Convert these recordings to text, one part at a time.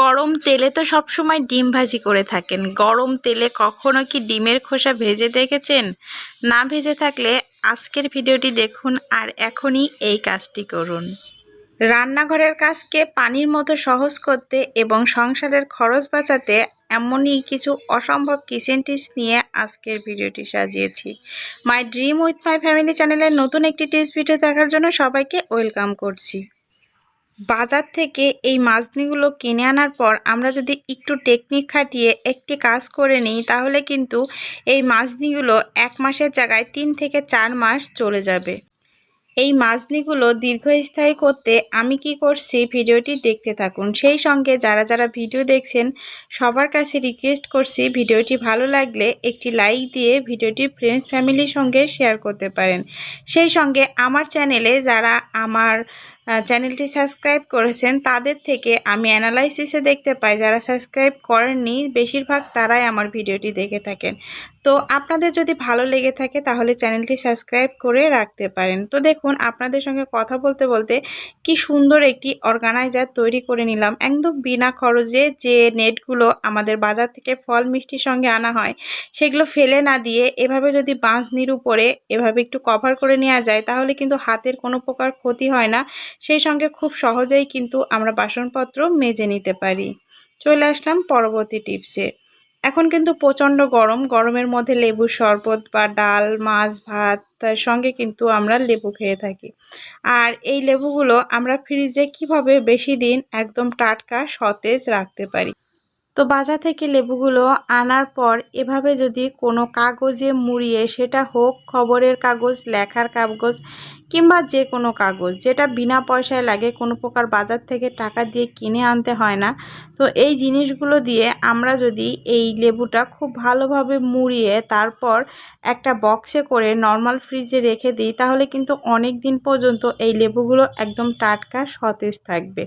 গরম তেলে তো সব সময় ডিম ভাজি করে থাকেন। গরম তেলে কখনো কি ডিমের খোসা ভেজে দেখেছেন? না ভেজে থাকলে আজকের ভিডিওটি দেখুন আর এখনই এই কাজটি করুন। রান্নাঘরের কাজকে পানির মতো সহজ করতে এবং সংসারের খরচ বাঁচাতে এমনই কিছু অসম্ভব কিচেন টিপস নিয়ে আজকের ভিডিওটি সাজিয়েছি। My dream with my family চ্যানেলের নতুন একটি টিপস ভিডিও দেখার জন্য সবাইকে ওয়েলকাম করছি। বাজার থেকে এই মাছনিগুলো কিনে আনার পর আমরা যদি একটু টেকনিক খাটিয়ে একটি কাজ করে নিই, তাহলে কিন্তু এই মাছনিগুলো এক মাসের জায়গায় তিন থেকে চার মাস চলে যাবে। এই মাছনিগুলো দীর্ঘস্থায়ী করতে আমি কি করছি ভিডিওটি দেখতে থাকুন। সেই সঙ্গে যারা যারা ভিডিও দেখছেন, সবার কাছে রিকোয়েস্ট করছি ভিডিওটি ভালো লাগলে একটি লাইক দিয়ে ভিডিওটি ফ্রেন্ডস ফ্যামিলির সঙ্গে শেয়ার করতে পারেন। সেই সঙ্গে আমার চ্যানেলে যারা আমার চ্যানেলটি সাবস্ক্রাইব করেছেন, তাদের থেকে আমি অ্যানালাইসিসে দেখতে পাই। যারা সাবস্ক্রাইব করেননি, বেশিরভাগ তারাই আমার ভিডিওটি দেখে থাকেন। তো আপনাদের যদি ভালো লেগে থাকে তাহলে চ্যানেলটি সাবস্ক্রাইব করে রাখতে পারেন। তো দেখুন, আপনাদের সঙ্গে কথা বলতে বলতে কি সুন্দর একটি অর্গানাইজার তৈরি করে নিলাম। একদম বিনা খরচে যে নেটগুলো আমাদের বাজার থেকে ফল মিষ্টির সঙ্গে আনা হয়, সেগুলো ফেলে না দিয়ে এভাবে যদি বাঁশনির উপরে এভাবে একটু কভার করে নেওয়া যায়, তাহলে কিন্তু হাতের কোনো প্রকার ক্ষতি হয় না। সেই সঙ্গে খুব সহজেই কিন্তু আমরা বাসনপত্র মেজে নিতে পারি। চলে আসলাম পরবর্তী টিপসে। এখন কিন্তু প্রচণ্ড গরম। গরমের মধ্যে লেবুর শরবত বা ডাল, মাছ, ভাত সঙ্গে কিন্তু আমরা লেবু খেয়ে থাকি। আর এই লেবুগুলো আমরা ফ্রিজে কীভাবে বেশি দিন একদম টাটকা, সতেজ রাখতে পারি? তো বাজার থেকে লেবুগুলো আনার পর এভাবে যদি কোনো কাগজে মুড়িয়ে, সেটা হোক খবরের কাগজ, লেখার কাগজ কিংবা যে কোনো কাগজ, যেটা বিনা পয়সায় লাগে কোনো প্রকার বাজার থেকে টাকা দিয়ে কিনে আনতে হয় না। তো এই জিনিসগুলো দিয়ে আমরা যদি এই লেবুটা খুব ভালোভাবে মুড়িয়ে তারপর একটা বক্সে করে নর্মাল ফ্রিজে রেখে দিই, তাহলে কিন্তু অনেক দিন পর্যন্ত এই লেবুগুলো একদম টাটকা সতেজ থাকবে।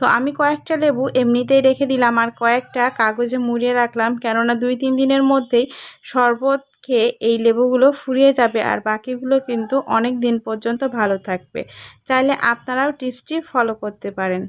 তো আমি কয়েকটা লেবু এমনিতেই রেখে দিলাম আর কয়েকটা কাগজে মুড়িয়ে রাখলাম কেননা দুই তিন দিনের মধ্যেই শরবত খেয়ে এই লেবুগুলো ফুরিয়ে যাবে আর বাকিগুলো কিন্তু অনেক দিন পর্যন্ত ভালো থাকবে। চাইলে আপনারাও টিপসটি ফলো করতে পারেন।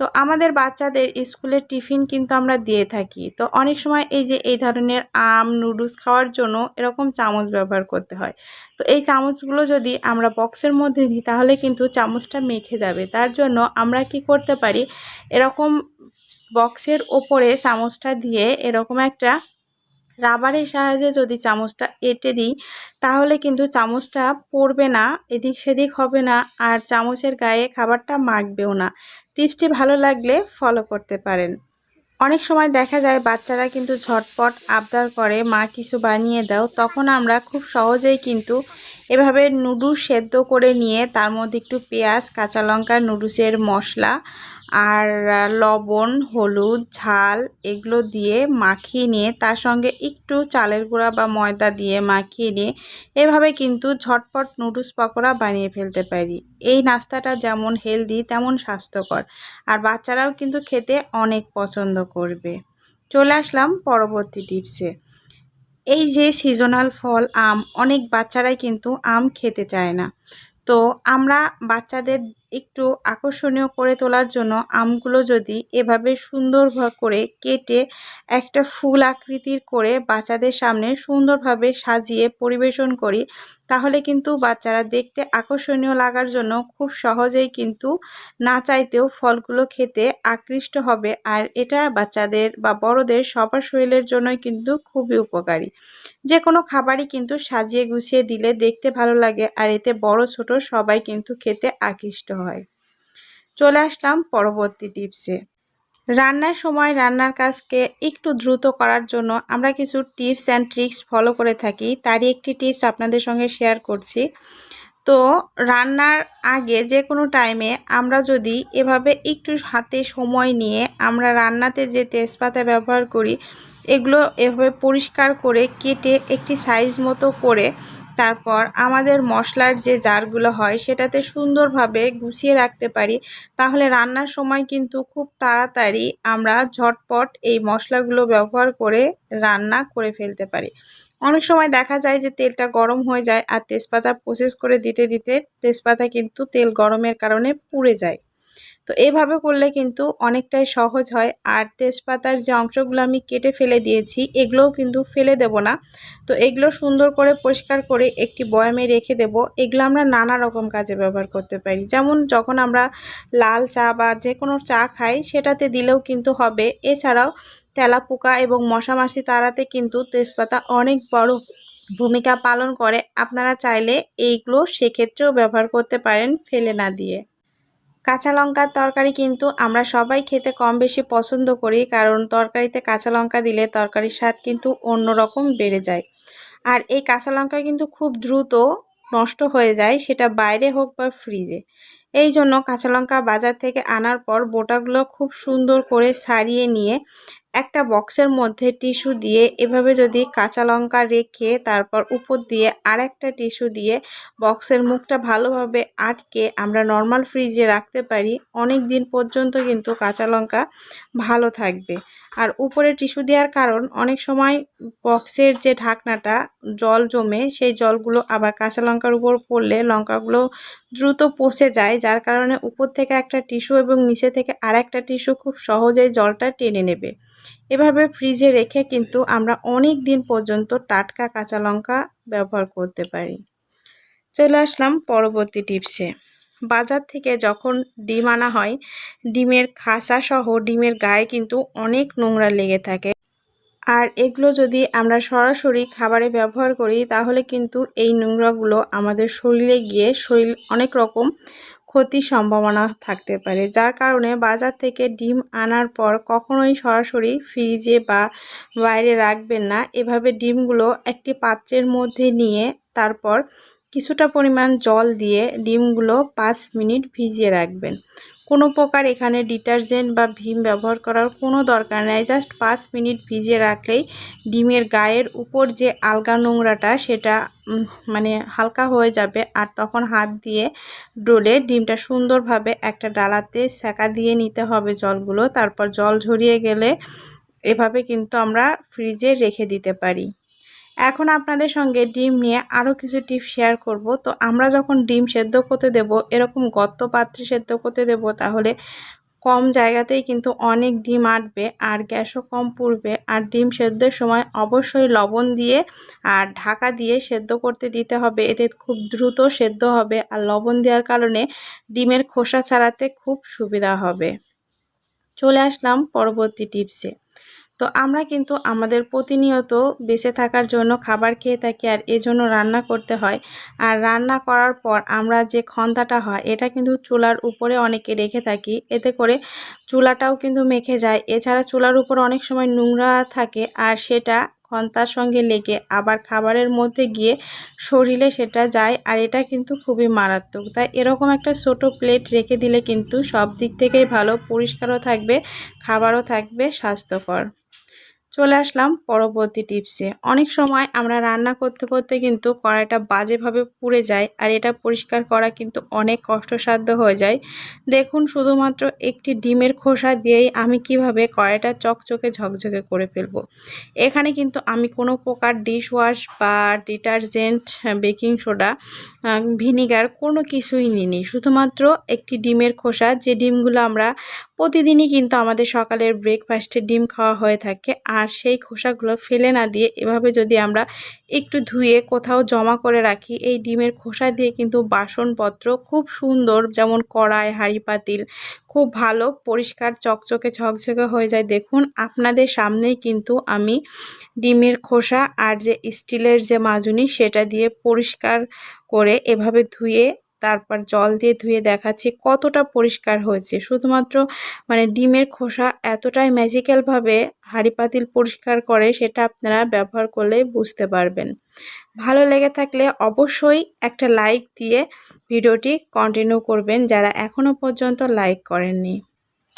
তো আমাদের বাচ্চাদের স্কুলের টিফিন কিন্তু আমরা দিয়ে থাকি। তো অনেক সময় এই যে, এই ধরনের আম, নুডলস খাওয়ার জন্য এরকম চামচ ব্যবহার করতে হয়। তো এই চামচগুলো যদি আমরা বক্সের মধ্যে দিই, তাহলে কিন্তু চামচটা মেখে যাবে। তার জন্য আমরা কি করতে পারি, এরকম বক্সের ওপরে চামচটা দিয়ে এরকম একটা রাবারের সাহায্যে যদি চামচটা এঁটে দিই, তাহলে কিন্তু চামচটা পড়বে না, এদিক সেদিক হবে না, আর চামচের গায়ে খাবারটা মাখবেও না। টিপসটি ভালো লাগলে ফলো করতে পারেন। অনেক সময় দেখা যায় বাচ্চারা কিন্তু ঝটপট আবদার করে, মা, কিছু বানিয়ে দাও। তখন আমরা খুব সহজেই কিন্তু এভাবে নুডু সেদ্ধ করে নিয়ে তার মধ্যে একটু পেঁয়াজ, কাঁচা লঙ্কা নুডুসের মশলা আর লবণ, হলুদ, ঝাল এগুলো দিয়ে মাখিয়ে নিয়ে তার সঙ্গে একটু চালের গুঁড়া বা ময়দা দিয়ে মাখিয়ে নিয়ে এভাবে কিন্তু ঝটপট নুডলস পকোড়া বানিয়ে ফেলতে পারি। এই নাস্তাটা যেমন হেলদি, তেমন স্বাস্থ্যকর। আর বাচ্চারাও কিন্তু খেতে অনেক পছন্দ করবে। চলে আসলাম পরবর্তী টিপসে। এই যে সিজনাল ফল, আম, অনেক বাচ্চারাই কিন্তু আম খেতে চায় না। তো আমরা বাচ্চাদের একটু আকর্ষণীয় করে তোলার জন্য আমগুলো যদি এভাবে সুন্দরভাবে করে কেটে একটা ফুল আকৃতির করে বাচ্চাদের সামনে সুন্দরভাবে সাজিয়ে পরিবেশন করি, তাহলে কিন্তু বাচ্চারা দেখতে আকর্ষণীয় লাগার জন্য খুব সহজেই কিন্তু না চাইতেও ফলগুলো খেতে আকৃষ্ট হবে। আর এটা বাচ্চাদের বা বড়দের সবার শরীরের জন্যই কিন্তু খুবই উপকারী। যে কোনো খাবারই কিন্তু সাজিয়ে গুছিয়ে দিলে দেখতে ভালো লাগে, আর এতে বড় ছোট সবাই কিন্তু খেতে আকৃষ্ট হয়। চলে আসলাম পরবর্তী টিপসে রান্নার সময় রান্নার কাজকে একটু দ্রুত করার জন্য আমরা কিছু টিপস অ্যান্ড ট্রিক্স ফলো করে থাকি। তারই একটি টিপস আপনাদের সঙ্গে শেয়ার করছি। তো রান্নার আগে যে কোনো টাইমে আমরা যদি এভাবে একটু হাতে সময় নিয়ে আমরা রান্নাতে যে তেজপাতা ব্যবহার করি, এগুলো এভাবে পরিষ্কার করে কেটে একটি সাইজ মতো করে তারপর আমাদের মশলার যে জারগুলো হয় সেটাতে সুন্দরভাবে গুছিয়ে রাখতে পারি। তাহলে রান্নার সময় কিন্তু খুব তাড়াতাড়ি আমরা ঝটপট এই মশলাগুলো ব্যবহার করে রান্না করে ফেলতে পারি। অনেক সময় দেখা যায় যে তেলটা গরম হয়ে যায় আর তেজপাতা প্রসেস করে দিতে দিতে তেজপাতা কিন্তু তেল গরমের কারণে পুড়ে যায়। তো এইভাবে করলে কিন্তু অনেকটাই সহজ হয়। আর তেজপাতার যে অংশগুলো আমি কেটে ফেলে দিয়েছি, এগুলোও কিন্তু ফেলে দেব না। তো এগুলো সুন্দর করে পরিষ্কার করে একটি বয়ামে রেখে দেব। এগুলো আমরা নানা রকম কাজে ব্যবহার করতে পারি। যেমন যখন আমরা লাল চা বা যে কোনো চা খাই, সেটাতে দিলেও কিন্তু হবে। এছাড়াও তেলাপোকা এবং মশামাছি তাড়াতে কিন্তু তেজপাতা অনেক বড় ভূমিকা পালন করে। আপনারা চাইলে এইগুলো সেক্ষেত্রেও ব্যবহার করতে পারেন ফেলে না দিয়ে। কাঁচা লঙ্কার তরকারি কিন্তু আমরা সবাই খেতে কম বেশি পছন্দ করি, কারণ তরকারিতে কাঁচা লঙ্কা দিলে তরকারির স্বাদ কিন্তু অন্যরকম বেড়ে যায়। আর এই কাঁচা লঙ্কা কিন্তু খুব দ্রুত নষ্ট হয়ে যায়, সেটা বাইরে হোক বা ফ্রিজে। এই জন্য কাঁচা লঙ্কা বাজার থেকে আনার পর বোটাগুলো খুব সুন্দর করে সারিয়ে নিয়ে একটা বক্সের মধ্যে টিস্যু দিয়ে এভাবে যদি কাঁচা লঙ্কা রেখে তারপর উপর দিয়ে আর একটা টিস্যু দিয়ে বক্সের মুখটা ভালোভাবে আটকে আমরা নর্মাল ফ্রিজে রাখতে পারি, অনেক দিন পর্যন্ত কিন্তু কাঁচা লঙ্কা ভালো থাকবে। আর উপরে টিস্যু দেওয়ার কারণ, অনেক সময় বক্সের যে ঢাকনাটা জল জমে, সেই জলগুলো আবার কাঁচা লঙ্কার উপর পড়লে লঙ্কাগুলো দ্রুত পচে যায়, যার কারণে উপর থেকে একটা টিস্যু এবং নিচে থেকে আর একটা টিস্যু খুব সহজেই জলটা টেনে নেবে। এভাবে ফ্রিজে রেখে কিন্তু আমরা অনেক দিন পর্যন্ত টাটকা কাঁচা লঙ্কা ব্যবহার করতে পারি। চলে আসলাম পরবর্তী টিপসে বাজার থেকে যখন ডিম আনা হয়, ডিমের খাসা সহ ডিমের গায়ে কিন্তু অনেক নোংরা লেগে থাকে। আর এগুলো যদি আমরা সরাসরি খাবারে ব্যবহার করি, তাহলে কিন্তু এই নোংরাগুলো আমাদের শরীরে গিয়ে শরীর অনেক রকম ক্ষতির সম্ভাবনা থাকতে পারে। যার কারণে বাজার থেকে ডিম আনার পর কখনোই সরাসরি ফ্রিজে বা বাইরে রাখবেন না। এভাবে ডিমগুলো একটি পাত্রের মধ্যে নিয়ে তারপর কিছুটা পরিমাণ জল দিয়ে ডিমগুলো পাঁচ মিনিট ভিজিয়ে রাখবেন। কোনো প্রকার এখানে ডিটারজেন্ট বা ভীম ব্যবহার করার কোনো দরকার নেই। জাস্ট পাঁচ মিনিট ভিজিয়ে রাখলেই ডিমের গায়ের উপর যে আলগা নোংরাটা সেটা মানে হালকা হয়ে যাবে আর তখন হাত দিয়ে ডোলে ডিমটা সুন্দরভাবে একটা ডালাতে সেকা দিয়ে নিতে হবে জলগুলো। তারপর জল ঝরিয়ে গেলে এভাবে কিন্তু আমরা ফ্রিজে রেখে দিতে পারি। এখন আপনাদের সঙ্গে ডিম নিয়ে আরও কিছু টিপস শেয়ার করব। তো আমরা যখন ডিম সেদ্ধ করতে দেব, এরকম গর্ত পাত্রে সেদ্ধ করতে দেব, তাহলে কম জায়গাতেই কিন্তু অনেক ডিম আটবে আর গ্যাসও কম পুড়বে। আর ডিম সেদ্ধের সময় অবশ্যই লবণ দিয়ে আর ঢাকা দিয়ে সেদ্ধ করতে দিতে হবে। এতে খুব দ্রুত সেদ্ধ হবে আর লবণ দেওয়ার কারণে ডিমের খোসা ছাড়াতে খুব সুবিধা হবে। চলে আসলাম পরবর্তী টিপসে। তো আমরা কিন্তু আমাদের প্রতিনিয়ত বেঁচে থাকার জন্য খাবার খেয়ে থাকি আর এজন্য রান্না করতে হয়। আর রান্না করার পর আমরা যে খন্তাটা হয়, এটা কিন্তু চুলার উপরে অনেকে রেখে থাকি। এতে করে চুলাটাও কিন্তু মেখে যায়। এছাড়া চুলার উপর অনেক সময় নোংরা থাকে আর সেটা খন্তার সঙ্গে লেগে আবার খাবারের মধ্যে গিয়ে শরীরে সেটা যায় আর এটা কিন্তু খুবই মারাত্মক। তাই এরকম একটা ছোট প্লেট রেখে দিলে কিন্তু সব দিক থেকেই ভালো, পরিষ্কারও থাকবে, খাবারও থাকবে, স্বাস্থ্যকর। চলে আসলাম পরবর্তী টিপসে। অনেক সময় আমরা রান্না করতে করতে কিন্তু কড়াইটা বাজেভাবে পুড়ে যায় আর এটা পরিষ্কার করা কিন্তু অনেক কষ্টসাধ্য হয়ে যায়। দেখুন, শুধুমাত্র একটি ডিমের খোসা দিয়েই আমি কীভাবে কড়াইটা চকচকে ঝকঝকে করে ফেলব। এখানে কিন্তু আমি কোনো প্রকার ডিশ ওয়াশ বা ডিটারজেন্ট, বেকিং সোডা ভিনিগার কোনো কিছুই নিইনি। শুধুমাত্র একটি ডিমের খোসা, যে ডিমগুলো আমরা প্রতিদিনই কিন্তু আমাদের সকালের ব্রেকফাস্টে ডিম খাওয়া হয়ে থাকে। আর সেই খোসাগুলো ফেলে না দিয়ে এভাবে যদি আমরা একটু ধুয়ে কোথাও জমা করে রাখি, এই ডিমের খোসা দিয়ে কিন্তু বাসনপত্র খুব সুন্দর যেমন কড়াই, হাঁড়ি, পাতিল খুব ভালো, পরিষ্কার, চকচকে, ঝকঝকে হয়ে যায়। দেখুন, আপনাদের সামনেই কিন্তু আমি ডিমের খোসা আর যে স্টিলের যে মাজুনি সেটা দিয়ে পরিষ্কার করে এভাবে ধুয়ে তারপর জল দিয়ে ধুয়ে দেখাচ্ছি কতটা পরিষ্কার হয়েছে। শুধুমাত্র মানে ডিমের খোসা এতটাই ম্যাজিক্যালভাবে হাঁড়ি পাতিল পরিষ্কার করে সেটা আপনারা ব্যবহার করলে বুঝতে পারবেন। ভালো লেগে থাকলে অবশ্যই একটা লাইক দিয়ে ভিডিওটি কন্টিনিউ করবেন যারা এখনও পর্যন্ত লাইক করেননি।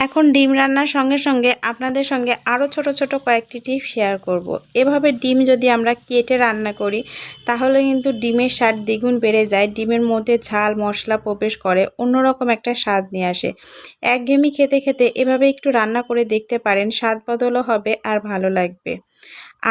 এখন ডিম রান্নার সঙ্গে সঙ্গে আপনাদের সঙ্গে আরও ছোট ছোট কয়েকটি টিপ শেয়ার করব। এভাবে ডিম যদি আমরা কেটে রান্না করি, তাহলে কিন্তু ডিমের স্বাদ দ্বিগুণ বেড়ে যায়, ডিমের মধ্যে ঝাল, মশলা প্রবেশ করে, অন্যরকম একটা স্বাদ নিয়ে আসে একঘেয়েমি খেতে খেতে এভাবে একটু রান্না করে দেখতে পারেন, স্বাদ বদলও হবে আর ভালো লাগবে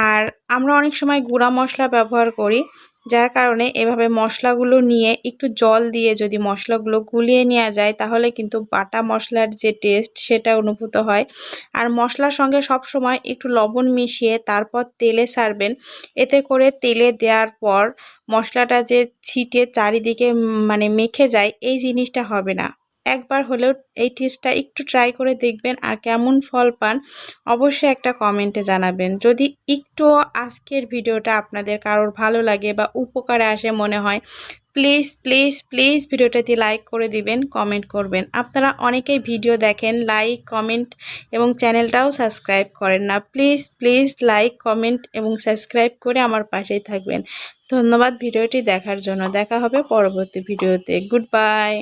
আর আমরা অনেক সময় গুঁড়া মশলা ব্যবহার করি যার কারণে এভাবে মশলাগুলো নিয়ে একটু জল দিয়ে যদি মশলাগুলো গুলিয়ে নেওয়া যায়, তাহলে কিন্তু বাটা মশলার যে টেস্ট সেটা অনুভূত হয়। আর মশলার সঙ্গে সব সময় একটু লবণ মিশিয়ে তারপর তেলে সারবেন। এতে করে তেলে দেওয়ার পর মশলাটা যে ছিটে চারিদিকে মানে মেখে যায়, এই জিনিসটা হবে না। একবার হলেও এই টিপসটা একটু ট্রাই করে দেখবেন আর কেমন ফল পান, অবশ্যই একটা কমেন্টে জানাবেন। যদি একটুও আজকের ভিডিওটা আপনাদের কারোর ভালো লাগে বা উপকারে আসে মনে হয় প্লিজ প্লিজ প্লিজ ভিডিওটাতে লাইক করে দিবেন কমেন্ট করবেন। আপনারা অনেকেই ভিডিও দেখেন লাইক কমেন্ট এবং চ্যানেলটাও সাবস্ক্রাইব করেন না। প্লিজ প্লিজ লাইক কমেন্ট এবং সাবস্ক্রাইব করে আমার পাশেই থাকবেন। ধন্যবাদ ভিডিওটি দেখার জন্য। দেখা হবে পরবর্তী ভিডিওতে। Good bye